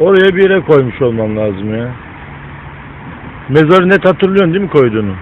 Oraya bir yere koymuş olmam lazım ya. Mezarı net hatırlıyorsun değil mi koyduğunu?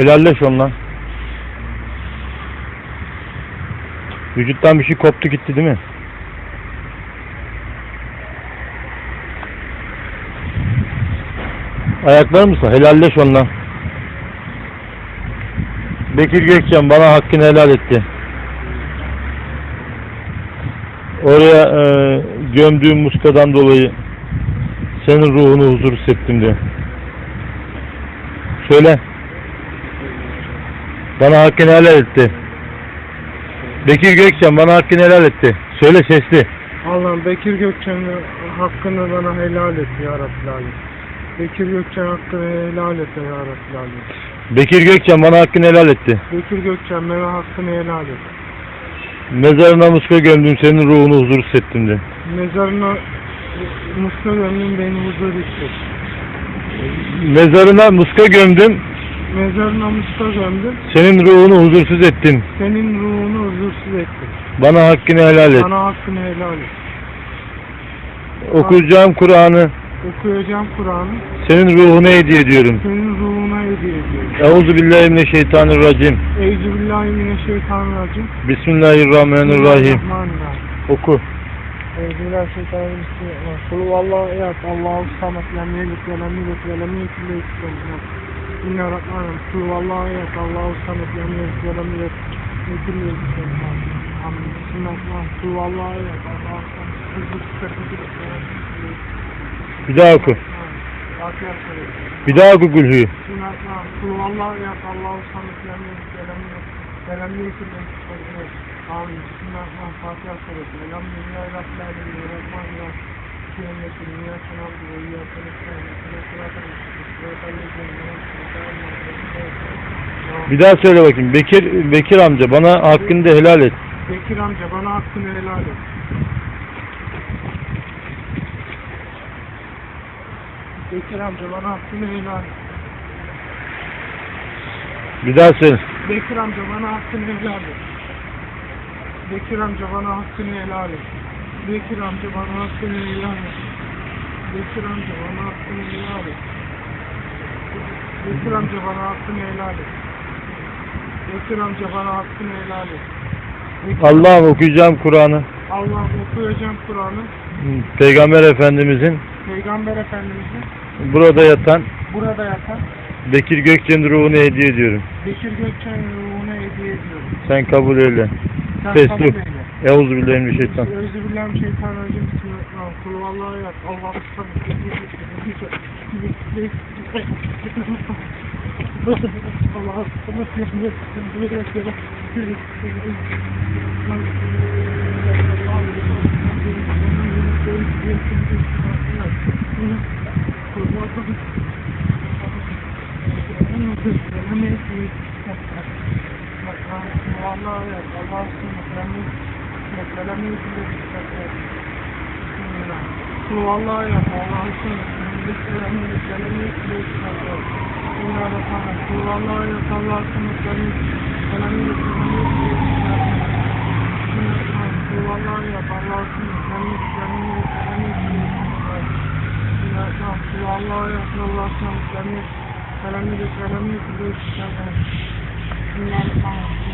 Helalleş onunla. Vücuttan bir şey koptu gitti değil mi? Ayaklar mısın? Helalleş onunla. Bekir Gökçen bana hakkını helal etti. Oraya e, gömdüğüm muskadan dolayı senin ruhunu huzur hissettim diyor. Söyle. Bana hakkını helal etti. Bekir Gökçen bana hakkını helal etti. Söyle sesli. Allah'ım Bekir Gökçen'in hakkını bana helal et ya Rabbil Alem. Bekir Gökçen hakkını helal et ya Rabbil Alem. Bekir Gökçen bana hakkını helal etti. Bekir Gökçen bana hakkını helal et. Mezarına muska gömdüm senin ruhunu huzur hissettim diyor. Mezarına Muska gönlüm beni huzur hisset. Mezarına muska gömdüm Mezarına Muska gömdüm. senin ruhunu huzursuz ettim. Senin ruhunu huzursuz ettim. Bana hakkını helal et. Bana hakkını helal et. Okuyacağım Kur'an'ı Okuyacağım Kur'an'ı. senin ruhuna hediye ediyorum. Senin ruhuna hediye ediyorum. Euzu billahi mineşşeytanirracim. Euzubillahimineşşeytanirracim. Bismillahirrahmanirrahim. Bismillahirrahmanirrahim. Oku. Euzubillahimineşşeytanirracim. Kul vallahu ehad. Allahu samet. Lem yelid ve lem yulad ve lem yekun lehu kufuven ehad. Bismillahirrahmanirrahim. Ehad. Allahu samet. Lem yelid ve lem yulad ve yekun lehu kufuven ehad. Amin. Bismillahirrahmanirrahim. Ehad. Allahu samet. Bir daha oku. Bir daha oku Gülhü'yü. Bismillahirrahmanirrahim. Ehad. Allahu samet. Lem yelid ve lem yulad ve lem yekun lehu kufuven ehad. Amin. Bismillahirrahmanirrahim. Fatiha söyle. Elhamdülillahi Rabbil alemin. Sınavı ve iyyâke nestaîn. İhdinas sıratal müstakîm. Sıratal lezîne en'amte aleyhim. Bir daha söyle bakayım. Bekir Bekir amca bana hakkını da helal et. Bekir amca bana hakkını helal et. Bekir amca bana hakkını helal et. Bir daha söyle. Bekir amca bana hakkını helal et. Bekir amca bana hakkını helal et. Bekir amca bana hakkını helal et. Bekir amca bana hakkını helal et. Bekir amca bana hakkını helal et. Bekir amca bana hakkını helal et. Bekir- Allah'ım okuyacağım Kur'an'ı. Allah okuyacağım Kur'an'ı. Peygamber Efendimizin Peygamber Efendimiz'in burada yatan burada yatan Bekir Gökçen'in ruhunu hediye ediyorum. Bekir Gökçen ruhuna hediye ediyorum. Sen kabul eyle. Sen kabul eyle. Euzu billahi mineşşeytan. Euzubillahimineşşeytanirracim. Bismillahirrahmanirrahim. Kul vallahu ehad. Allahu samet. Allah'a samet. Vallahi evet, Allah'a sınırlarını meselemeyi Kul vallahi evet, Allah'a sınırlarını meselemeyi Bismillahirrahmanirrahim. Kul vallahi evet, Allah'a sınırlarını meselemeyi Kul vallahi evet, Allah'a sınırlarını meselemeyi Bismillahirrahmanirrahim. Kul vallahi evet, Allah'a sınırlarını meselemeyi Bismillahirrahmanirrahim. Vallahi Allah'tan yani selamını söylemeye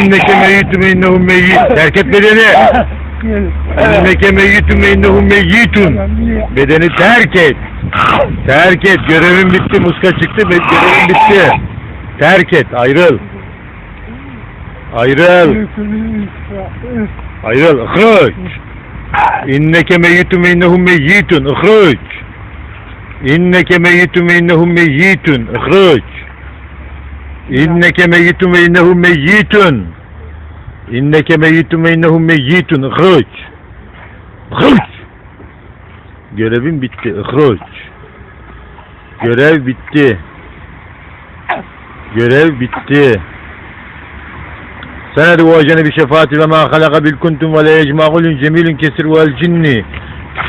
İnneke meyyitun ve innehum meyyit. Terk et bedeni. İnneke meyyitun ve innehum meyyitun. Bedeni terk et. Terk et. Görevin bitti. Muska çıktı. Görevin bitti. Terk. Ayrıl. Ayrıl. Ayrıl. İhruç. İnneke meyyitun ve innehum meyyitun. İhruç. İnneke meyyitun ve innehum meyyitun. İhruç. İnneke meyyitun ve innehum meyyitun. İnneke meyyitun ve innehum meyyitun. İhruç. İhruç. Görevin bitti. İhruç. Görev bitti. Görev bitti. Ma halaka bil kuntum ve la yecma'ulun cemilun kesir vel cinni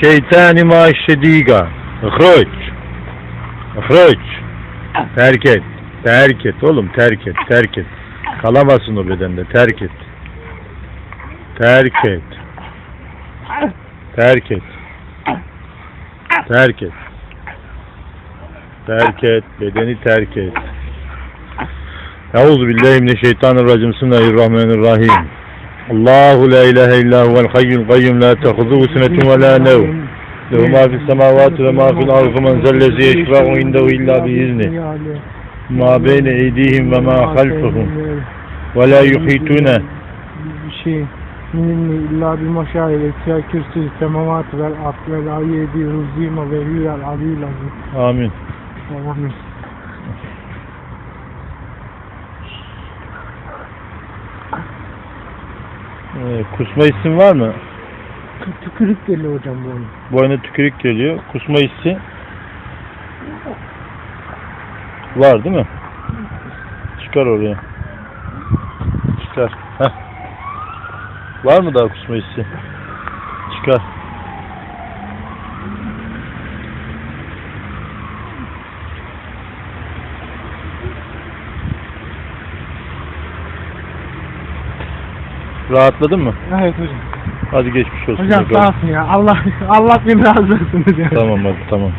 şeytani ma şediga. İhruç. İhruç. Terk et. Terk et oğlum terk et. Terk et. Kalamazsın o bedende. Terk et. Terk et. Terk et. Terk et. Terk et. Bedeni terk et. Euzu billahi mineşşeytanirracim. Bismillahirrahmanirrahim. Allahu la ilahe illa huvel hayyul kayyum la tehuzuhu sinetun ve la nevm. Lehu ma fis semavati ve ma fil ardı men zellezi yeşfa'u indehu illa biizni. Ma beyne eydihim ve ma halfahum. Ve la yuhitune. şey minni illa bir maşahir etya kürsü semavat vel ard vel ayyedi huzima ve hüvel alil azim. Amin. Amin. Ee, kusma isim var mı? Tü- Tükürük geliyor hocam bu onun. Boyuna tükürük geliyor. Kusma hissi var değil mi? Çıkar oraya. Çıkar. Heh. Var mı daha kusma hissi? Çıkar. Rahatladın mı? Evet hocam. Hadi geçmiş olsun. Hocam bakalım. sağ olsun ya. Allah Allah bin razı olsun hocam. Tamam hadi tamam.